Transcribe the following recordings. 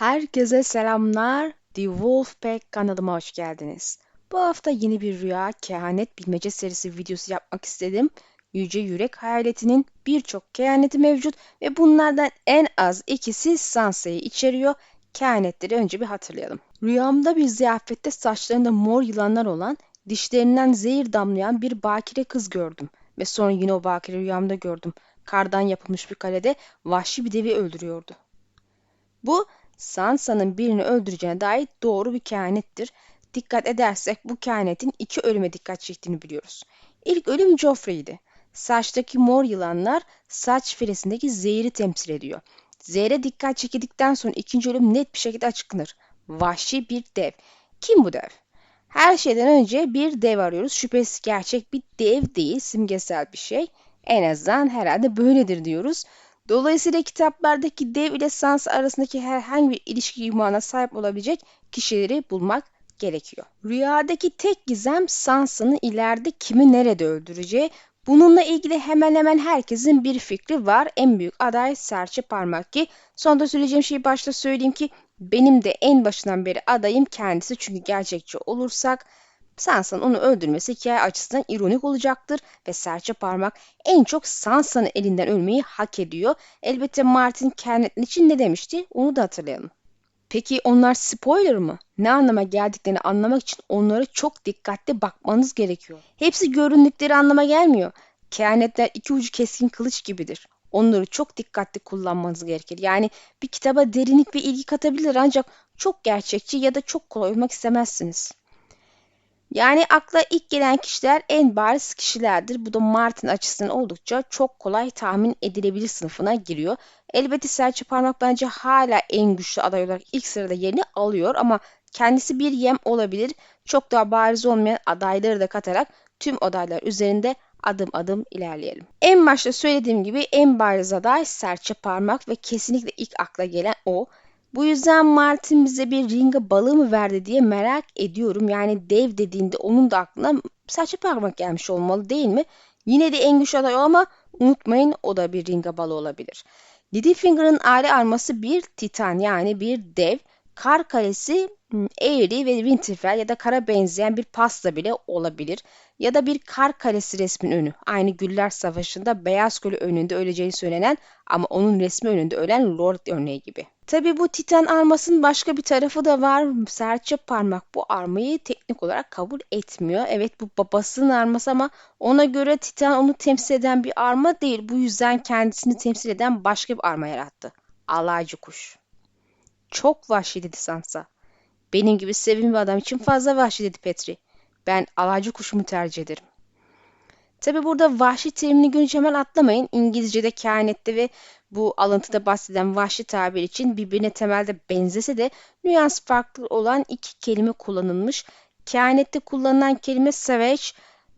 Herkese selamlar. The Wolfpack kanalıma hoş geldiniz. Bu hafta yeni bir rüya kehanet bilmece serisi videosu yapmak istedim. Yüce Yürek Hayaletinin birçok kehaneti mevcut ve bunlardan en az ikisi Sansa'yı içeriyor. Kehanetleri önce bir hatırlayalım. Rüyamda bir ziyafette saçlarında mor yılanlar olan, dişlerinden zehir damlayan bir bakire kız gördüm. Ve sonra yine o bakire rüyamda gördüm. Kardan yapılmış bir kalede vahşi bir devi öldürüyordu. Bu Sansa'nın birini öldüreceğine dair doğru bir kehanettir. Dikkat edersek bu kehanetin iki ölüme dikkat çektiğini biliyoruz. İlk ölüm Joffrey'di. Saçtaki mor yılanlar saç firesindeki zehri temsil ediyor. Zehre dikkat çekildikten sonra ikinci ölüm net bir şekilde açıklanır. Vahşi bir dev. Kim bu dev? Her şeyden önce bir dev arıyoruz. Şüphesiz gerçek bir dev değil, simgesel bir şey. En azından herhalde böyledir diyoruz. Dolayısıyla kitaplardaki dev ile sans arasındaki herhangi bir ilişki imana sahip olabilecek kişileri bulmak gerekiyor. Rüyadaki tek gizem Sansa'nın ileride kimi nerede öldüreceği. Bununla ilgili hemen hemen herkesin bir fikri var. En büyük aday Serçe Parmak ki sonda söyleyeceğim şeyi başta söyleyeyim ki benim de en başından beri adayım kendisi çünkü gerçekçi olursak Sansa'nın onu öldürmesi hikaye açısından ironik olacaktır ve serçe parmak en çok Sansa'nın elinden ölmeyi hak ediyor. Elbette Martin kendinin için ne demişti onu da hatırlayalım. Peki onlar spoiler mı? Ne anlama geldiklerini anlamak için onlara çok dikkatli bakmanız gerekiyor. Hepsi göründükleri anlama gelmiyor. Kehanetler iki ucu keskin kılıç gibidir. Onları çok dikkatli kullanmanız gerekir. Yani bir kitaba derinlik ve ilgi katabilir ancak çok gerçekçi ya da çok kolay olmak istemezsiniz. Yani akla ilk gelen kişiler en bariz kişilerdir. Bu da Martin açısından oldukça çok kolay tahmin edilebilir sınıfına giriyor. Elbette serçe parmak bence hala en güçlü aday olarak ilk sırada yerini alıyor ama kendisi bir yem olabilir. Çok daha bariz olmayan adayları da katarak tüm adaylar üzerinde adım adım ilerleyelim. En başta söylediğim gibi en bariz aday serçe parmak ve kesinlikle ilk akla gelen o. Bu yüzden Martin bize bir ringa balığı mı verdi diye merak ediyorum. Yani dev dediğinde onun da aklına serçe parmak gelmiş olmalı değil mi? Yine de en güçlü aday ama unutmayın o da bir ringa balığı olabilir. Littlefinger'ın aile arması bir titan yani bir dev. Kar kalesi Aerie ve Winterfell ya da kara benzeyen bir pasta bile olabilir. Ya da bir kar kalesi resmin önü. Aynı Güller Savaşı'nda Beyaz Kule önünde öleceğini söylenen ama onun resmi önünde ölen Lord örneği gibi. Tabi bu Titan armasının başka bir tarafı da var. Serçe parmak bu armayı teknik olarak kabul etmiyor. Evet bu babasının arması ama ona göre Titan onu temsil eden bir arma değil. Bu yüzden kendisini temsil eden başka bir arma yarattı. Alaycı kuş. Çok vahşi dedi Sansa. Benim gibi sevimli adam için fazla vahşi dedi Petri. Ben alaycı kuşumu tercih ederim. Tabi burada vahşi terimini görünce hemen atlamayın. İngilizce'de kehanette ve bu alıntıda bahseden vahşi tabir için birbirine temelde benzese de nüans farklı olan iki kelime kullanılmış. Kehanette kullanılan kelime savage,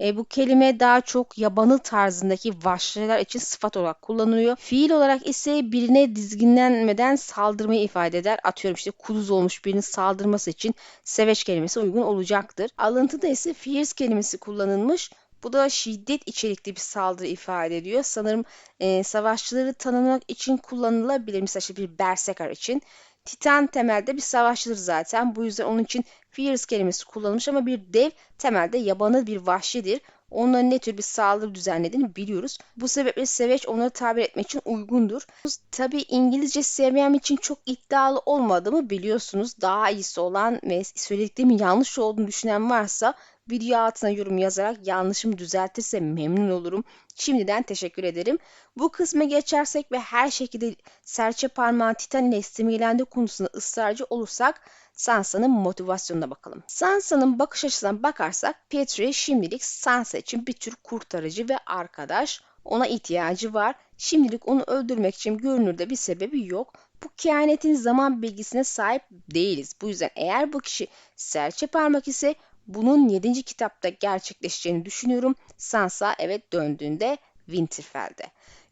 e, bu kelime daha çok yabanıl tarzındaki vahşiler için sıfat olarak kullanılıyor. Fiil olarak ise birine dizginlenmeden saldırmayı ifade eder. Atıyorum işte kuduz olmuş birinin saldırması için savage kelimesi uygun olacaktır. Alıntıda ise fierce kelimesi kullanılmış. Bu da şiddet içerikli bir saldırı ifade ediyor. Sanırım e, savaşçıları tanımlamak için kullanılabilir. Mesela işte bir berserker için. Titan temelde bir savaşçıdır zaten. Bu yüzden onun için fierce kelimesi kullanılmış ama bir dev temelde yabanıl bir vahşidir. Onların ne tür bir saldırı düzenlediğini biliyoruz. Bu sebeple Savage onları tabir etmek için uygundur. Tabi İngilizce sevmem için çok iddialı olmadığımı biliyorsunuz. Daha iyisi olan ve söylediklerimin yanlış olduğunu düşünen varsa Video altına yorum yazarak yanlışımı düzeltirse memnun olurum. Şimdiden teşekkür ederim. Bu kısma geçersek ve her şekilde serçe parmağı Titan ile simgelendiği konusunda ısrarcı olursak Sansa'nın motivasyonuna bakalım. Sansa'nın bakış açısından bakarsak Petri şimdilik Sansa için bir tür kurtarıcı ve arkadaş. Ona ihtiyacı var. Şimdilik onu öldürmek için görünürde bir sebebi yok. Bu kehanetin zaman bilgisine sahip değiliz. Bu yüzden eğer bu kişi serçe parmak ise bunun 7. kitapta gerçekleşeceğini düşünüyorum. Sansa evet döndüğünde Winterfell'de.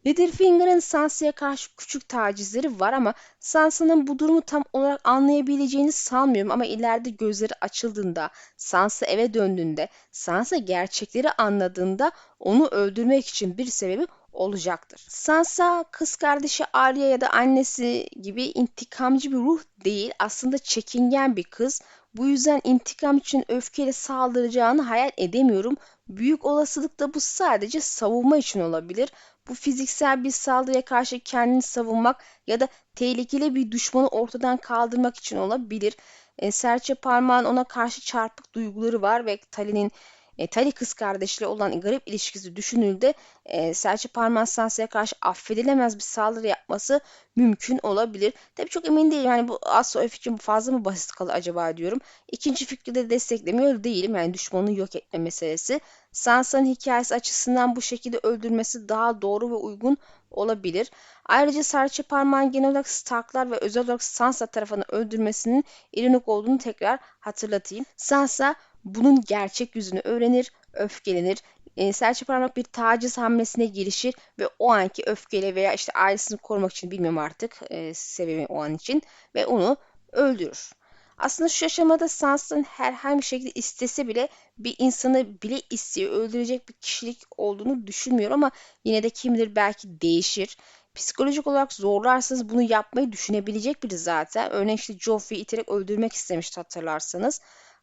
Littlefinger'ın Sansa'ya karşı küçük tacizleri var ama Sansa'nın bu durumu tam olarak anlayabileceğini sanmıyorum ama ileride gözleri açıldığında, Sansa eve döndüğünde, Sansa gerçekleri anladığında onu öldürmek için bir sebebi olacaktır. Sansa kız kardeşi Arya ya da annesi gibi intikamcı bir ruh değil. Aslında çekingen bir kız. Bu yüzden intikam için öfkeyle saldıracağını hayal edemiyorum. Büyük olasılıkla bu sadece savunma için olabilir. Bu fiziksel bir saldırıya karşı kendini savunmak ya da tehlikeli bir düşmanı ortadan kaldırmak için olabilir. E, serçe parmağın ona karşı çarpık duyguları var ve Tali'nin e, Tali kız kardeşle olan garip ilişkisi düşünüldü. E, Parmağın Sansa'ya karşı affedilemez bir saldırı yapması mümkün olabilir. Tabii çok emin değilim. Yani bu Asya için fazla mı basit kalır acaba diyorum. İkinci fikri de desteklemiyor değilim. Yani düşmanı yok etme meselesi. Sansa'nın hikayesi açısından bu şekilde öldürmesi daha doğru ve uygun olabilir. Ayrıca Serçe Parmağın genel olarak Starklar ve özel olarak Sansa tarafından öldürmesinin ironik olduğunu tekrar hatırlatayım. Sansa bunun gerçek yüzünü öğrenir, öfkelenir. E, serçe parmak bir taciz hamlesine girişir ve o anki öfkeyle veya işte ailesini korumak için bilmiyorum artık e, sebebi o an için ve onu öldürür. Aslında şu aşamada Sansa'nın herhangi bir şekilde istese bile bir insanı bile istiyor öldürecek bir kişilik olduğunu düşünmüyor ama yine de kim bilir belki değişir. Psikolojik olarak zorlarsanız bunu yapmayı düşünebilecek biri zaten. Örneğin işte Joffrey'i iterek öldürmek istemiş hatırlarsanız.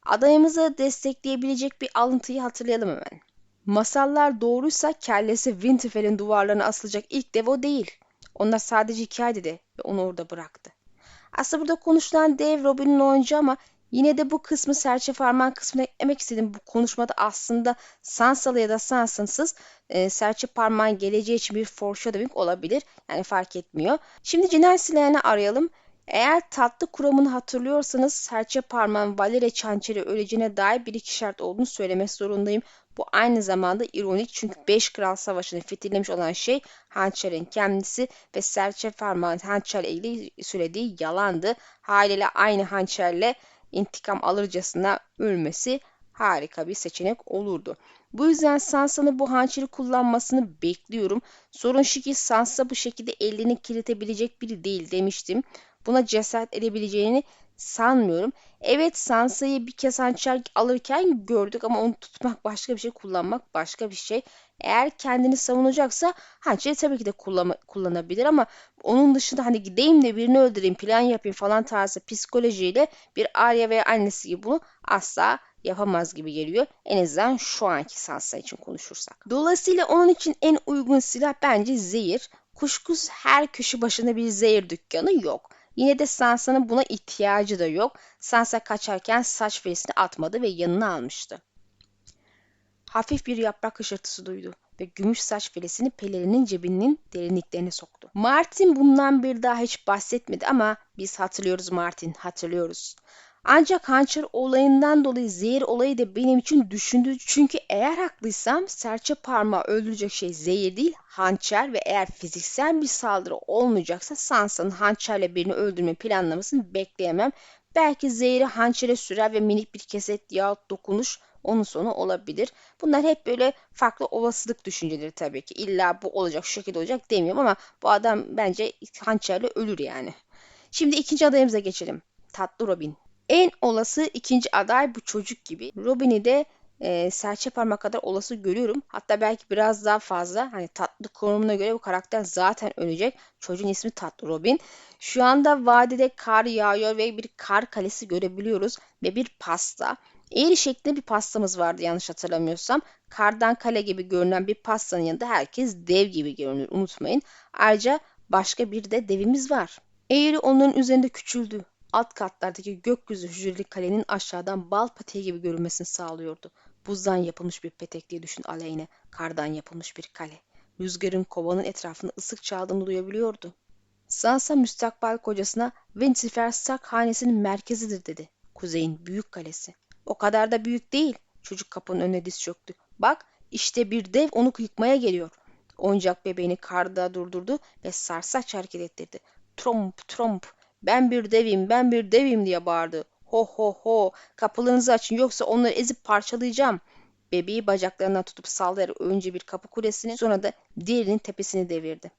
Adayımızı destekleyebilecek bir alıntıyı hatırlayalım hemen. Masallar doğruysa kellesi Winterfell'in duvarlarına asılacak ilk dev o değil. Onlar sadece hikaye dedi ve onu orada bıraktı. Aslında burada konuşulan dev Robin'in oyuncu ama yine de bu kısmı serçe parmağın kısmına eklemek istedim. Bu konuşmada aslında Sansalı ya da Sansa'nsız e, serçe parmağın geleceği için bir foreshadowing olabilir. Yani fark etmiyor. Şimdi cinayet silahını arayalım. Eğer tatlı kuramını hatırlıyorsanız serçe parmağın Valeria Çançeri öleceğine dair bir iki şart olduğunu söylemek zorundayım. Bu aynı zamanda ironik çünkü 5 Kral Savaşı'nı fethedilmiş olan şey hançerin kendisi ve serçe parmağın hançerle ilgili söylediği yalandı. Haliyle aynı hançerle intikam alırcasına ölmesi harika bir seçenek olurdu. Bu yüzden Sansa'nın bu hançeri kullanmasını bekliyorum. Sorun şu ki Sansa bu şekilde elini kirletebilecek biri değil demiştim buna cesaret edebileceğini sanmıyorum. Evet Sansa'yı bir kez hançer alırken gördük ama onu tutmak başka bir şey, kullanmak başka bir şey. Eğer kendini savunacaksa hançeri tabii ki de kullan kullanabilir ama onun dışında hani gideyim de birini öldüreyim, plan yapayım falan tarzı psikolojiyle bir Arya veya annesi gibi bunu asla yapamaz gibi geliyor. En azından şu anki Sansa için konuşursak. Dolayısıyla onun için en uygun silah bence zehir. Kuşkusuz her köşe başında bir zehir dükkanı yok. Yine de Sansa'nın buna ihtiyacı da yok. Sansa kaçarken saç ferisini atmadı ve yanına almıştı. Hafif bir yaprak hışırtısı duydu ve gümüş saç feresini pelerinin cebinin derinliklerine soktu. Martin bundan bir daha hiç bahsetmedi ama biz hatırlıyoruz Martin, hatırlıyoruz. Ancak hançer olayından dolayı zehir olayı da benim için düşündü. Çünkü eğer haklıysam serçe parmağı öldürecek şey zehir değil hançer ve eğer fiziksel bir saldırı olmayacaksa Sansa'nın hançerle birini öldürme planlamasını bekleyemem. Belki zehri hançere sürer ve minik bir keset yahut dokunuş onun sonu olabilir. Bunlar hep böyle farklı olasılık düşünceleri tabii ki. İlla bu olacak, şu şekilde olacak demiyorum ama bu adam bence hançerle ölür yani. Şimdi ikinci adayımıza geçelim. Tatlı Robin. En olası ikinci aday bu çocuk gibi. Robin'i de e, serçe parmak kadar olası görüyorum. Hatta belki biraz daha fazla. Hani tatlı konumuna göre bu karakter zaten ölecek. Çocuğun ismi Tatlı Robin. Şu anda vadide kar yağıyor ve bir kar kalesi görebiliyoruz. Ve bir pasta. Eğri şeklinde bir pastamız vardı yanlış hatırlamıyorsam. Kardan kale gibi görünen bir pastanın yanında herkes dev gibi görünür unutmayın. Ayrıca başka bir de devimiz var. Eğri onların üzerinde küçüldü alt katlardaki gökyüzü hücreli kalenin aşağıdan bal patiği gibi görünmesini sağlıyordu. Buzdan yapılmış bir petek diye düşün aleyhine, kardan yapılmış bir kale. Rüzgarın kovanın etrafını ısık çaldığını duyabiliyordu. Sansa müstakbel kocasına Winterfell Stark hanesinin merkezidir dedi. Kuzeyin büyük kalesi. O kadar da büyük değil. Çocuk kapının önüne diz çöktü. Bak işte bir dev onu yıkmaya geliyor. Oyuncak bebeğini karda durdurdu ve sarsaç hareket ettirdi. Tromp tromp ben bir devim, ben bir devim diye bağırdı. Ho ho ho, kapılarınızı açın yoksa onları ezip parçalayacağım. bebeği bacaklarından tutup sallayarak önce bir kapı kulesini sonra da diğerinin tepesini devirdi.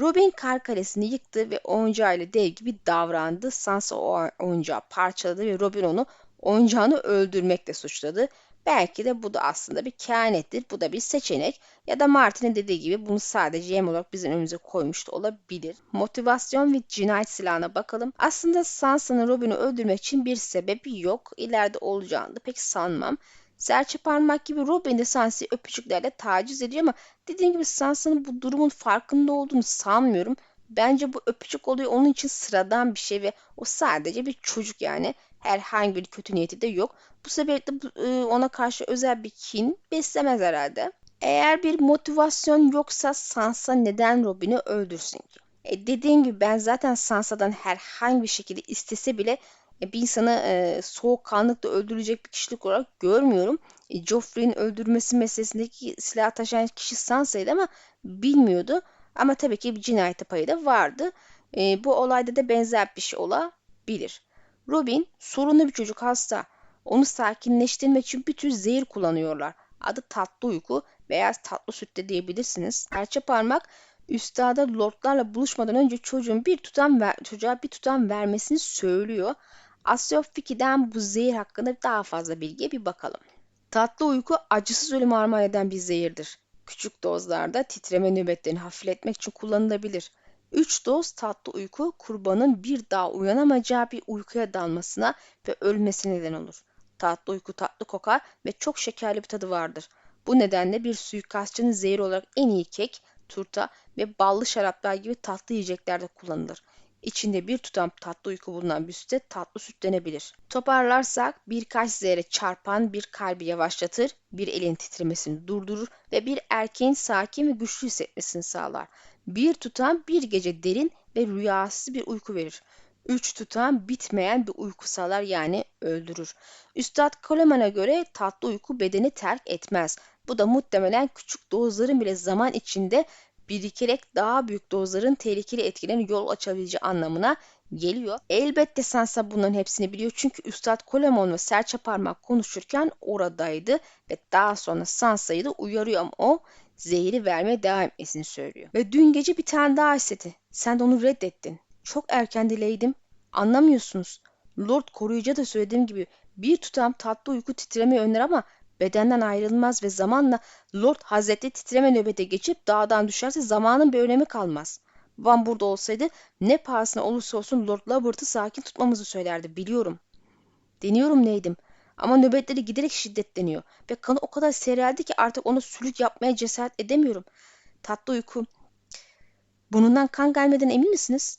Robin kar kalesini yıktı ve oyuncağıyla dev gibi davrandı. Sansa o oyuncağı parçaladı ve Robin onu oyuncağını öldürmekle suçladı. Belki de bu da aslında bir kehanettir. Bu da bir seçenek. Ya da Martin'in dediği gibi bunu sadece yem olarak bizim önümüze koymuş da olabilir. Motivasyon ve cinayet silahına bakalım. Aslında Sansa'nın Robin'i öldürmek için bir sebebi yok. İleride olacağını da pek sanmam. Serçe parmak gibi Robin de Sansa'yı öpücüklerle taciz ediyor ama dediğim gibi Sansa'nın bu durumun farkında olduğunu sanmıyorum. Bence bu öpücük oluyor onun için sıradan bir şey ve o sadece bir çocuk yani. Herhangi bir kötü niyeti de yok. Bu sebeple e, ona karşı özel bir kin beslemez herhalde. Eğer bir motivasyon yoksa Sansa neden Robin'i öldürsün ki? E dediğim gibi ben zaten Sansa'dan herhangi bir şekilde istese bile e, bir insanı e, soğukkanlıkla öldürecek bir kişilik olarak görmüyorum. E, Joffrey'in öldürmesi meselesindeki silah taşıyan kişi Sansa'ydı ama bilmiyordu. Ama tabii ki bir cinayet payı da vardı. E, bu olayda da benzer bir şey olabilir. Robin sorunlu bir çocuk hasta. Onu sakinleştirmek için bir tür zehir kullanıyorlar. Adı tatlı uyku veya tatlı süt de diyebilirsiniz. Serçe parmak üstada lordlarla buluşmadan önce çocuğun bir tutam ver, çocuğa bir tutam vermesini söylüyor. Asya Fiki'den bu zehir hakkında daha fazla bilgiye bir bakalım. Tatlı uyku acısız ölüm armağan eden bir zehirdir. Küçük dozlarda titreme nöbetlerini hafifletmek için kullanılabilir. 3 doz tatlı uyku kurbanın bir daha uyanamayacağı bir uykuya dalmasına ve ölmesine neden olur. Tatlı uyku tatlı kokar ve çok şekerli bir tadı vardır. Bu nedenle bir suikastçının zehri olarak en iyi kek, turta ve ballı şaraplar gibi tatlı yiyeceklerde kullanılır. İçinde bir tutam tatlı uyku bulunan bir süte tatlı süt denebilir. Toparlarsak birkaç zehre çarpan bir kalbi yavaşlatır, bir elin titremesini durdurur ve bir erkeğin sakin ve güçlü hissetmesini sağlar. Bir tutam bir gece derin ve rüyasız bir uyku verir. Üç tutam bitmeyen bir uyku sağlar yani öldürür. Üstad Coleman'a göre tatlı uyku bedeni terk etmez. Bu da muhtemelen küçük dozların bile zaman içinde birikerek daha büyük dozların tehlikeli etkilerine yol açabileceği anlamına geliyor. Elbette Sansa bunların hepsini biliyor çünkü Üstad Colemon ve Serçe Parmak konuşurken oradaydı ve daha sonra Sansa'yı da uyarıyor ama o zehri vermeye devam etmesini söylüyor. Ve dün gece bir tane daha istedi. Sen de onu reddettin. Çok erken dileydim. Anlamıyorsunuz. Lord koruyucu da söylediğim gibi bir tutam tatlı uyku titreme önler ama bedenden ayrılmaz ve zamanla Lord Hazretleri titreme nöbete geçip dağdan düşerse zamanın bir önemi kalmaz. Babam burada olsaydı ne pahasına olursa olsun Lord Lobert'ı sakin tutmamızı söylerdi biliyorum. Deniyorum neydim ama nöbetleri giderek şiddetleniyor ve kanı o kadar seyreldi ki artık ona sülük yapmaya cesaret edemiyorum. Tatlı uyku. Bunundan kan gelmeden emin misiniz?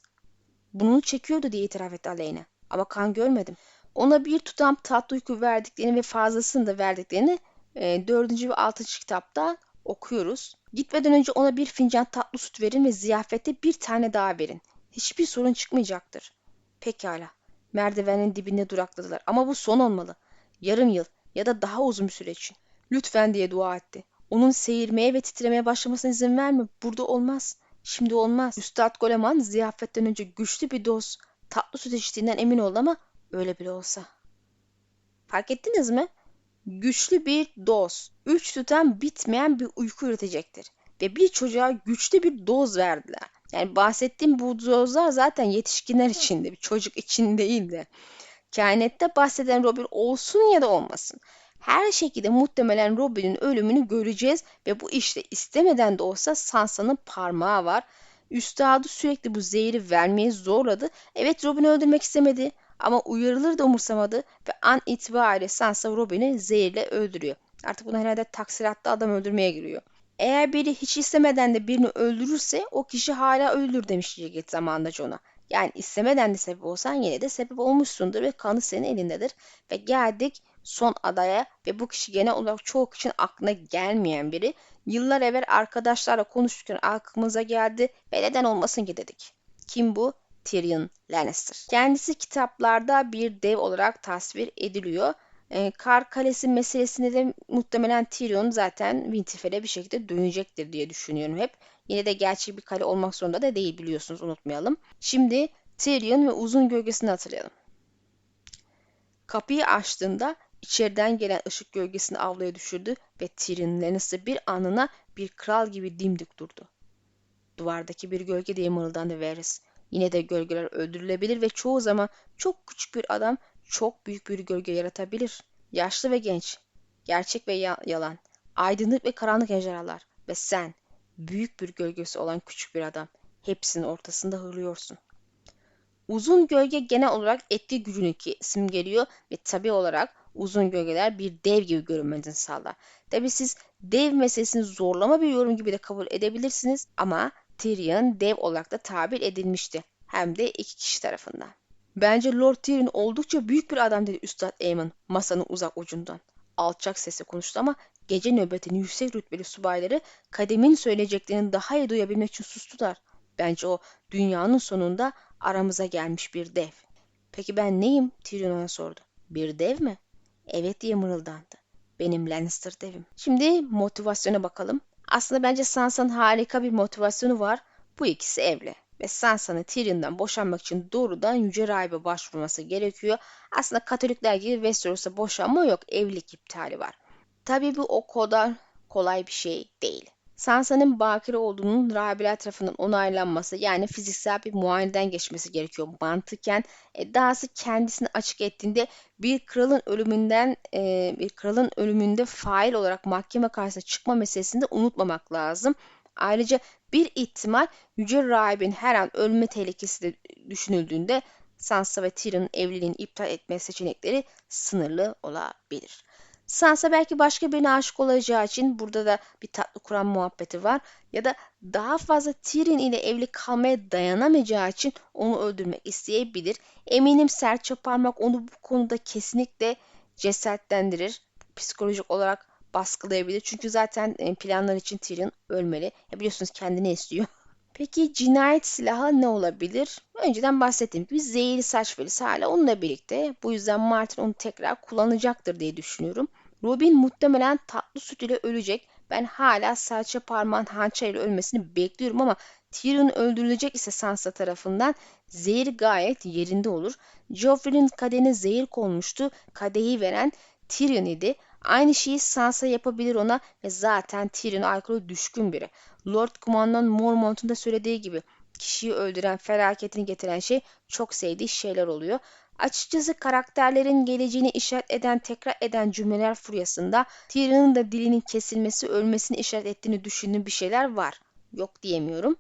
Bununu çekiyordu diye itiraf etti Aleyna. Ama kan görmedim. Ona bir tutam tatlı uyku verdiklerini ve fazlasını da verdiklerini e, 4. ve 6. kitapta okuyoruz. Gitmeden önce ona bir fincan tatlı süt verin ve ziyafette bir tane daha verin. Hiçbir sorun çıkmayacaktır. Pekala. Merdivenin dibinde durakladılar ama bu son olmalı. Yarım yıl ya da daha uzun bir süre için. Lütfen diye dua etti. Onun seyirmeye ve titremeye başlamasına izin verme. Burada olmaz. Şimdi olmaz. Üstad Goleman ziyafetten önce güçlü bir doz tatlı süt içtiğinden emin oldu ama öyle bile olsa. Fark ettiniz mi? Güçlü bir doz. Üç tutan bitmeyen bir uyku üretecektir. Ve bir çocuğa güçlü bir doz verdiler. Yani bahsettiğim bu dozlar zaten yetişkinler içinde, bir çocuk için değil de. Kainette bahseden Robin olsun ya da olmasın. Her şekilde muhtemelen Robin'in ölümünü göreceğiz ve bu işte istemeden de olsa Sansa'nın parmağı var. Üstadı sürekli bu zehri vermeyi zorladı. Evet Robin'i öldürmek istemedi ama uyarılır da umursamadı ve an itibariyle Sansa Robin'i zehirle öldürüyor. Artık buna herhalde taksiratta adam öldürmeye giriyor. Eğer biri hiç istemeden de birini öldürürse o kişi hala ölür demiş Jigget zamanında Jon'a. Yani istemeden de sebep olsan yine de sebep olmuşsundur ve kanı senin elindedir. Ve geldik son adaya ve bu kişi genel olarak çoğu kişinin aklına gelmeyen biri. Yıllar evvel arkadaşlarla konuşurken aklımıza geldi ve neden olmasın ki dedik. Kim bu? Tyrion Lannister. Kendisi kitaplarda bir dev olarak tasvir ediliyor. E, Kar Kalesi meselesinde de muhtemelen Tyrion zaten Winterfell'e bir şekilde dönecektir diye düşünüyorum hep. Yine de gerçek bir kale olmak zorunda da değil biliyorsunuz unutmayalım. Şimdi Tyrion ve uzun gölgesini hatırlayalım. Kapıyı açtığında içeriden gelen ışık gölgesini avluya düşürdü ve Tyrion Lannister bir anına bir kral gibi dimdik durdu. Duvardaki bir gölge diye mırıldandı Varys. Yine de gölgeler öldürülebilir ve çoğu zaman çok küçük bir adam çok büyük bir gölge yaratabilir. Yaşlı ve genç, gerçek ve ya- yalan, aydınlık ve karanlık ejderhalar ve sen, büyük bir gölgesi olan küçük bir adam, hepsinin ortasında hırlıyorsun. Uzun gölge genel olarak etki gücünü simgeliyor ve tabi olarak uzun gölgeler bir dev gibi görünmenizi sağlar. Tabi siz dev meselesini zorlama bir yorum gibi de kabul edebilirsiniz ama Tyrion dev olarak da tabir edilmişti. Hem de iki kişi tarafından. Bence Lord Tyrion oldukça büyük bir adam dedi Üstad Aemon masanın uzak ucundan. Alçak sesle konuştu ama gece nöbetinin yüksek rütbeli subayları kademin söyleyeceklerini daha iyi duyabilmek için sustular. Bence o dünyanın sonunda aramıza gelmiş bir dev. Peki ben neyim? Tyrion ona sordu. Bir dev mi? Evet diye mırıldandı. Benim Lannister devim. Şimdi motivasyona bakalım. Aslında bence Sansa'nın harika bir motivasyonu var. Bu ikisi evli. Ve Sansa'nın Tyrion'dan boşanmak için doğrudan Yüce Rahibe başvurması gerekiyor. Aslında Katolikler gibi Westeros'a boşanma yok. Evlilik iptali var. Tabii bu o kadar kolay bir şey değil. Sansa'nın bakire olduğunun rahibeler tarafından onaylanması yani fiziksel bir muayeneden geçmesi gerekiyor mantıken. E, dahası kendisini açık ettiğinde bir kralın ölümünden e, bir kralın ölümünde fail olarak mahkeme karşısına çıkma meselesini de unutmamak lazım. Ayrıca bir ihtimal Yüce Rahibin her an ölme tehlikesi de düşünüldüğünde Sansa ve Tyrion'un evliliğini iptal etme seçenekleri sınırlı olabilir. Sansa belki başka birine aşık olacağı için burada da bir tatlı kuran muhabbeti var. Ya da daha fazla Tyrion ile evli kalmaya dayanamayacağı için onu öldürmek isteyebilir. Eminim serçe parmak onu bu konuda kesinlikle cesaretlendirir. Psikolojik olarak baskılayabilir. Çünkü zaten e, planlar için Tyrion ölmeli. Ya biliyorsunuz kendini istiyor. Peki cinayet silahı ne olabilir? Önceden bahsettiğim gibi zehirli saç velisi hala onunla birlikte. Bu yüzden Martin onu tekrar kullanacaktır diye düşünüyorum. Robin muhtemelen tatlı süt ile ölecek. Ben hala serçe parmağın hançerle ölmesini bekliyorum ama Tyrion öldürülecek ise Sansa tarafından zehir gayet yerinde olur. Joffrey'nin kadehine zehir konmuştu. Kadehi veren Tyrion idi. Aynı şeyi Sansa yapabilir ona ve zaten Tyrion alkolü düşkün biri. Lord Kumandan Mormont'un da söylediği gibi kişiyi öldüren, felaketini getiren şey çok sevdiği şeyler oluyor. Açıkçası karakterlerin geleceğini işaret eden, tekrar eden cümleler furyasında Tyrion'un da dilinin kesilmesi, ölmesini işaret ettiğini düşündüğüm bir şeyler var. Yok diyemiyorum.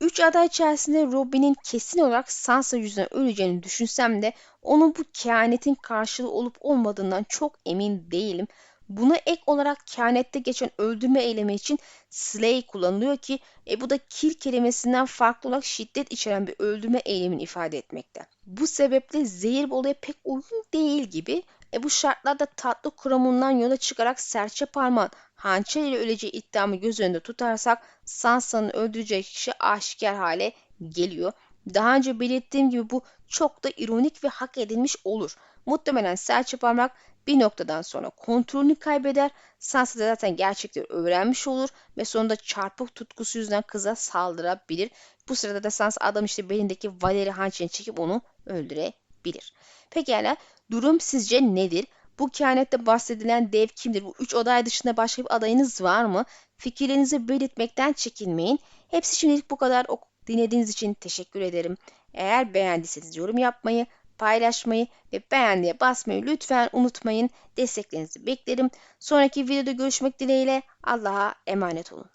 Üç aday içerisinde Robin'in kesin olarak Sansa yüzünden öleceğini düşünsem de onun bu kehanetin karşılığı olup olmadığından çok emin değilim. Buna ek olarak kehanette geçen öldürme eylemi için slay kullanılıyor ki e, bu da kill kelimesinden farklı olarak şiddet içeren bir öldürme eylemini ifade etmekte. Bu sebeple zehir olaya pek uygun değil gibi. E, bu şartlarda tatlı kuramından yola çıkarak serçe parmağın hançer ile öleceği iddiamı göz önünde tutarsak Sansa'nın öldüreceği kişi aşikar hale geliyor. Daha önce belirttiğim gibi bu çok da ironik ve hak edilmiş olur. Muhtemelen serçe parmak bir noktadan sonra kontrolünü kaybeder. Sansa da zaten gerçekleri öğrenmiş olur ve sonunda çarpık tutkusu yüzünden kıza saldırabilir. Bu sırada da Sansa adam işte belindeki Valeri hançerini çekip onu öldürebilir. Pekala durum sizce nedir? Bu kehanette bahsedilen dev kimdir? Bu üç aday dışında başka bir adayınız var mı? Fikirlerinizi belirtmekten çekinmeyin. Hepsi şimdilik bu kadar. Dinlediğiniz için teşekkür ederim. Eğer beğendiyseniz yorum yapmayı, paylaşmayı ve beğendiye basmayı lütfen unutmayın. Desteklerinizi beklerim. Sonraki videoda görüşmek dileğiyle Allah'a emanet olun.